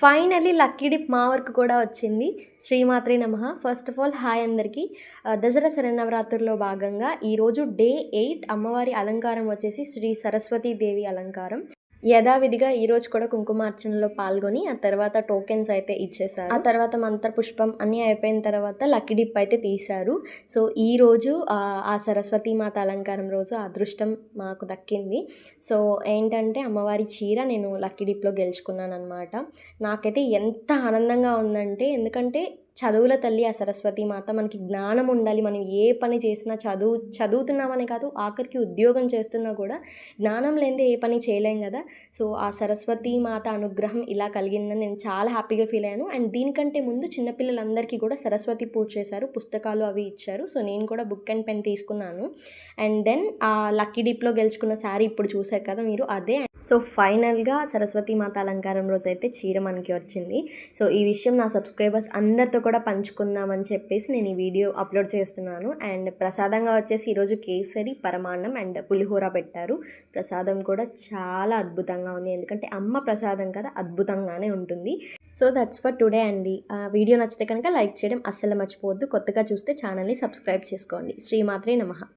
Finally lucky dip మా వరకు కూడా వచ్చింది. శ్రీమాత్రి నమ. ఫస్ట్ ఆఫ్ ఆల్ హాయ్ అందరికీ. దసరా శరణవరాత్రుల్లో భాగంగా ఈరోజు డే ఎయిట్ అమ్మవారి అలంకారం వచ్చేసి శ్రీ సరస్వతీ దేవి అలంకారం. యథావిధిగా ఈ రోజు కూడా కుంకుమార్చనలో పాల్గొని ఆ తర్వాత టోకెన్స్ అయితే ఇచ్చేసారు ఆ తర్వాత మంత్ర పుష్పం అన్నీ అయిపోయిన తర్వాత లక్కీ డిప్ అయితే తీశారు. సో ఈ రోజు ఆ, సరస్వతి సరస్వతీ మాత అలంకారం రోజు అదృష్టం మాకు దక్కింది. సో ఏంటంటే అమ్మవారి చీర నేను లక్కీ డిప్లో గెలుచుకున్నాను అనమాట నాకైతే ఎంత ఆనందంగా ఉందంటే ఎందుకంటే చదువుల తల్లి ఆ సరస్వతి మాత మనకి జ్ఞానం ఉండాలి. మనం ఏ పని చేసినా చదువు చదువుతున్నామనే కాదు ఆఖరికి ఉద్యోగం చేస్తున్నా కూడా జ్ఞానం లేనిదే ఏ పని చేయలేం కదా. సో ఆ సరస్వతి మాత అనుగ్రహం ఇలా కలిగిందని నేను చాలా హ్యాపీగా ఫీల్ అయ్యాను. అండ్ దీనికంటే ముందు చిన్నపిల్లలందరికీ కూడా సరస్వతి పూజ చేశారు పుస్తకాలు అవి ఇచ్చారు. సో నేను కూడా బుక్ అండ్ పెన్ తీసుకున్నాను. అండ్ దెన్ ఆ లక్కీ డిప్లో గెలుచుకున్న శారీ ఇప్పుడు చూసారు కదా మీరు అదే. సో ఫైనల్గా సరస్వతి మాత అలంకారం రోజు అయితే చీర మనకి వచ్చింది. సో ఈ విషయం నా సబ్స్క్రైబర్స్ అందరితో కూడా పంచుకుందామని చెప్పేసి నేను ఈ వీడియో అప్లోడ్ చేస్తున్నాను. అండ్ ప్రసాదంగా వచ్చేసి ఈరోజు కేసరి పరమాన్నం అండ్ పులిహోర పెట్టారు. ప్రసాదం కూడా చాలా అద్భుతంగా ఉంది. ఎందుకంటే అమ్మ ప్రసాదం కదా అద్భుతంగానే ఉంటుంది. సో దట్స్ ఫర్ టుడే అండి. ఆ వీడియో నచ్చితే కనుక లైక్ చేయడం అస్సలు మర్చిపోవద్దు. కొత్తగా చూస్తే ఛానల్ని సబ్స్క్రైబ్ చేసుకోండి. శ్రీమాత్రే నమ.